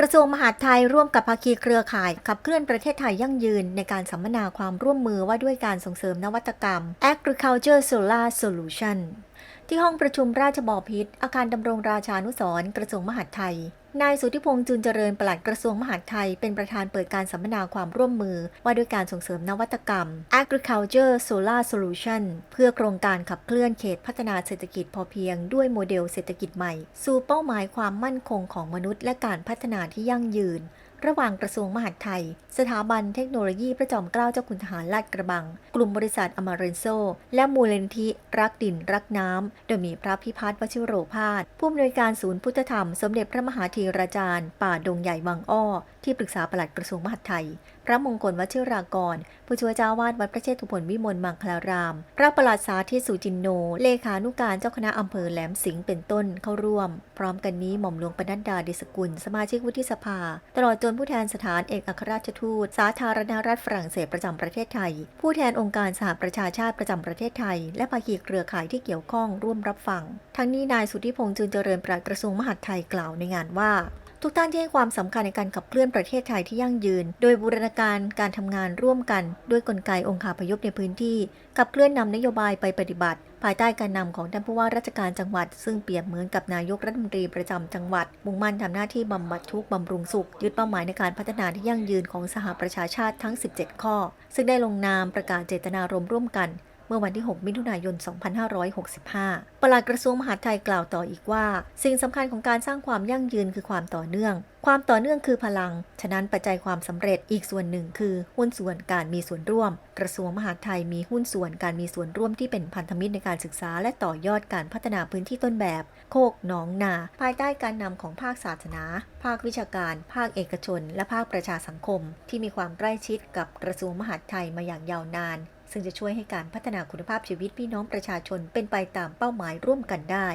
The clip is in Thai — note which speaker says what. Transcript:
Speaker 1: กระทรวงมหาดไทยร่วมกับภาคีเครือข่ายขับเคลื่อนประเทศไทยยั่งยืนในการสัมมนาความร่วมมือว่าด้วยการส่งเสริมนวัตกรรม Agriculture Solar Solution ที่ห้องประชุมราชบอพิษอาคารดำรงราชานุสรณ์กระทรวงมหาดไทย นายสุทธิพงษ์จุนเจริญปลัดกระทรวงมหาดไทย เป็นประธานเปิดการสัมมนาความร่วมมือ ว่าด้วยการส่งเสริมนวัตกรรม Agriculture Solar Solution เพื่อโครงการขับเคลื่อนเขตพัฒนาเศรษฐกิจพอเพียง ด้วยโมเดลเศรษฐกิจใหม่ สู่เป้าหมายความมั่นคงของมนุษย์และการพัฒนาที่ยั่งยืนระหว่างกระทรวงมหาดไทย สถาบันเทคโนโลยีพระจอมเกล้าเจ้าคุณทหารลาดกระบัง กลุ่มบริษัทอมาเรนโซ และมูลนิธิรักดินรักน้ำ โดยมีพระพิพัฒน์วชิโรภาส ผู้อำนวยการศูนย์พุทธธรรม สมเด็จพระมหาธีราจารย์ ป่าดงใหญ่วังอ้อ ที่ปรึกษาปลัดกระทรวงมหาดไทย พระมงคลวชิรากร ผู้ช่วยเจ้าวาดวัดพระเชตุพนวิมลมังคลาราม พระประหลัดสาธิตสุจินโน เลขานุการเจ้าคณะอำเภอแหลมสิงห์เป็นต้นเข้าร่วม พร้อมกันนี้หม่อมหลวงปนัดดาเดสกุล สมาชิกวุฒิสภา ตลอดจนนผู้แทนสถานเอกอัครราชทูต สาธารณรัฐฝรั่งเศสประจำประเทศไทย ผู้แทนองค์การสหประชาชาติประจำประเทศไทย และภาคีเครือข่ายที่เกี่ยวข้องร่วมรับฟัง ทั้งนี้นายสุทธิพงษ์จุนเจริญปลัดกระทรวงมหาดไทยกล่าวในงานว่า ทุกท่านที่ให้ความสำคัญในการขับเคลื่อนประเทศไทยที่ยั่งยืน โดยบูรณาการการทำงานร่วมกัน ด้วยกลไกองค์คาพยพในพื้นที่ ขับเคลื่อนนำนโยบายไปปฏิบัติ ภายใต้การนำของท่านผู้ว่าราชการจังหวัด ซึ่งเปรียบเหมือนกับนายกรัฐมนตรีประจำจังหวัด มุ่งมั่นทำหน้าที่บำบัดทุกข์บำรุงสุข ยึดเป้าหมายในการพัฒนาที่ยั่งยืนของสหประชาชาติทั้ง 17 ข้อ ซึ่งได้ลงนามประกาศเจตนารมณ์ร่วมกัน เมื่อวันที่ 6 มิถุนายน 2565 ปลัดกระทรวงมหาดไทยกล่าวต่ออีกว่า สิ่งสำคัญของการสร้างความยั่งยืนคือความต่อเนื่อง ความต่อเนื่องคือพลัง ฉะนั้นปัจจัยความสำเร็จอีกส่วนหนึ่งคือหุ้นส่วนการมีส่วนร่วม กระทรวงมหาดไทยมีหุ้นส่วนการมีส่วนร่วมที่เป็นพันธมิตรในการศึกษา และต่อยอดการพัฒนาพื้นที่ต้นแบบ โคกหนองนา ภายใต้การนำของภาคศาสนา ภาควิชาการ ภาคเอกชน และภาคประชาสังคม ที่มีความใกล้ชิดกับกระทรวงมหาดไทยมาอย่างยาวนาน ซึ่งจะช่วยให้การพัฒนาคุณภาพชีวิตพี่น้องประชาชนเป็นไปตามเป้าหมายร่วมกันได้